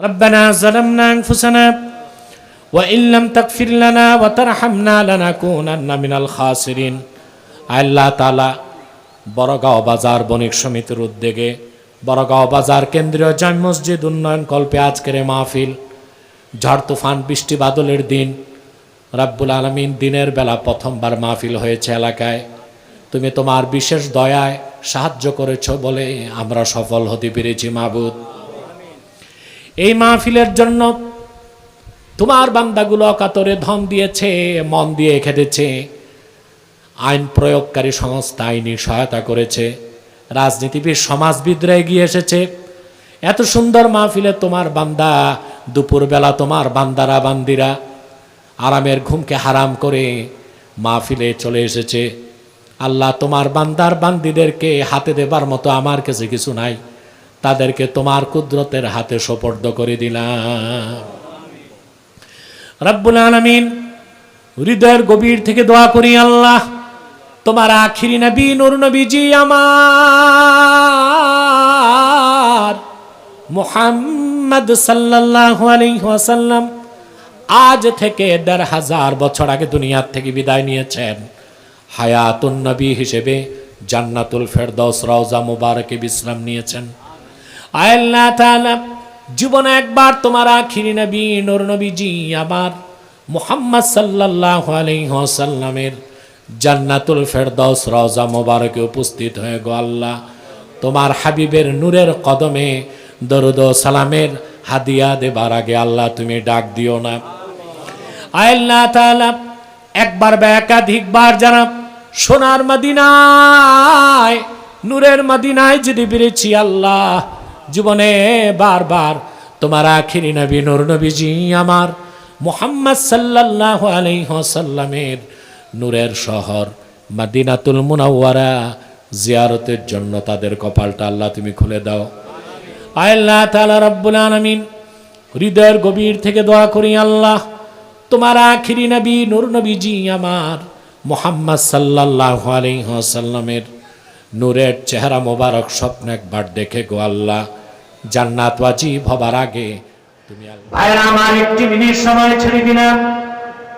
ربنا ظلمنا أنفسنا وإن لم تغفر لنا وترحمنا لنكونن من الخاسرين আল্লাহ তালা বড়গাঁও বাজার বণিক সমিতির উদ্যোগে বড়গাঁও বাজার কেন্দ্রীয় জাম মসজিদ উন্নয়ন কল্পে আজকের এ মাহফিল ঝড় তুফান বৃষ্টি বাদলের দিন রাব্বুল আলমিন দিনের বেলা প্রথমবার মাহফিল হয়েছে এলাকায় তুমি তোমার বিশেষ দয়ায় সাহায্য করেছ বলে আমরা সফল হতে পেরেছি মাহবুদ এই মাহফিলের জন্য তোমার বান্দাগুলো অকাতরে ধন দিয়েছে, মন দিয়ে খেটেছে, আইন প্রয়োগকারী সংস্থা আইনি সহায়তা করেছে, রাজনীতিবিদ, সমাজবিদরা এগিয়ে এসেছে। এত সুন্দর মাহফিলে তোমার বান্দা, দুপুরবেলা তোমার বান্দারা, বান্দিরা আরামের ঘুমকে হারাম করে মাহফিলে চলে এসেছে। আল্লাহ তোমার বান্দার বান্দিদেরকে হাতে দেবার মতো আমার কাছে কিছু নাই। তাদেরকে তোমার কুদরতের হাতে সোপর্দ করে দিলাম। রব্বুল আলমিন হৃদয়ের গভীর থেকে দোয়া করি, আল্লাহ, তোমার আখিরি নবী, নুর নবীজি আমার মুহাম্মদ সাল্লাল্লাহু আলাইহি ওয়াসাল্লাম আজ থেকে দেড় হাজার বছর আগে দুনিয়ার থেকে বিদায় নিয়েছেন। হায়াতুন নবী হিসেবে জান্নাতুল ফেরদৌস রওজা মুবারকে বিশ্রাম নিয়েছেন। আল্লাহ তাআলা জীবনে একবার তোমার আখিরি নবী, নূর নবীজি আবার মুহাম্মদ সাল্লাল্লাহু আলাইহি ওয়াসাল্লামের জান্নাতুল ফেরদৌস মুবারকে উপস্থিত হয়ে গো আল্লাহ। তোমার হাবিবের নূরের কদমে দরুদ সালামের হাদিয়া দেবার আগে আল্লাহ তুমি ডাক দিও না। আল্লাহ একবার বা একাধিকবার জানাব সোনার মদিনায়, নূরের মদিনায় যদি বেড়েছি আল্লাহ জীবনে বারবার, তোমার আখিরি নবী নূর নবীজি আমার, মোহাম্মদ সাল্লাল্লাহু আলাইহি ওয়াসাল্লামের নূরের শহর মাদিনাতুল মুনাওয়ারা, জিয়ারতের জন্য তাদের কপালটা আল্লাহ তুমি খুলে দাও। আল্লাহ তাআলা রব্বুল আলামিন, হৃদয়ের গভীর থেকে দোয়া করি আল্লাহ, তোমার আখিরি নবী নূর নবীজি আমার, মোহাম্মদ সাল্লাল্লাহু আলাইহি ওয়াসাল্লামের নূরের চেহারা মোবারক স্বপ্ন একবার দেখে গো আল্লাহ। জান্নাত ওয়াজিব হবার আগে তুমি ভাইরা আমার একটি মিনিট সময় ছেড়ে দিলাম।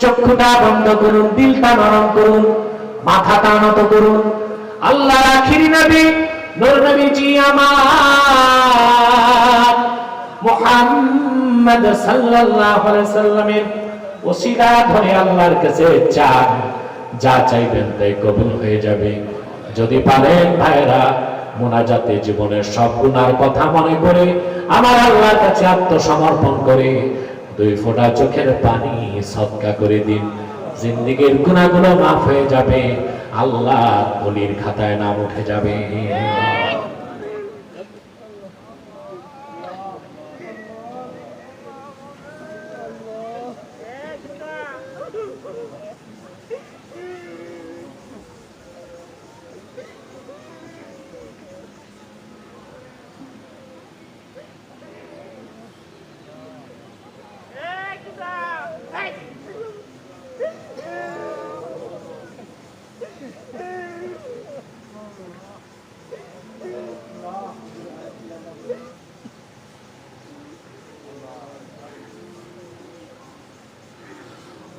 চক্ষুটা বন্ধ করুন, দিলটা নরম করুন, মাথাটা নত করুন। আল্লাহ আখিরি নবী, নূর নবীজি আমার। মুহাম্মদ সাল্লাল্লাহু আলাইহি সাল্লামের ওসিলা ধরে আল্লাহর কাছে চান। যা চাইবেন তাই কবুল হয়ে যাবে। যদি পারেন ভাইরা মোনাজাতে জীবনের সব গুনার কথা মনে করে আমার আল্লাহর কাছে আত্মসমর্পণ করে দুই ফোঁটা চোখের পানি সৎকা করে দিন। জিন্দিগির গুণাগুলো মাফ হয়ে যাবে আল্লাহ বলির খাতায় নাম উঠে যাবে।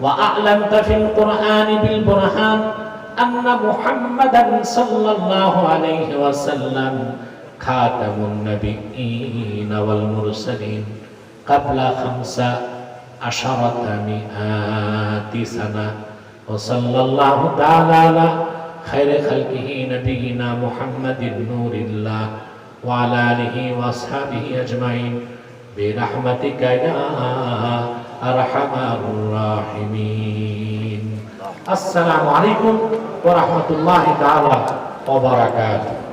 وأعلنت في القرآن بالبرهان أن محمدا صلى الله عليه وسلم خاتم النبيين والمرسلين قبل خمس عشرة مئات سنة وصلى الله تعالى على خير خلقه نبينا محمد نور الله وعلى آله وأصحابه أجمعين برحمتك يا أرحم الراحمين. السلام عليكم ورحمة الله تعالى وبركاته.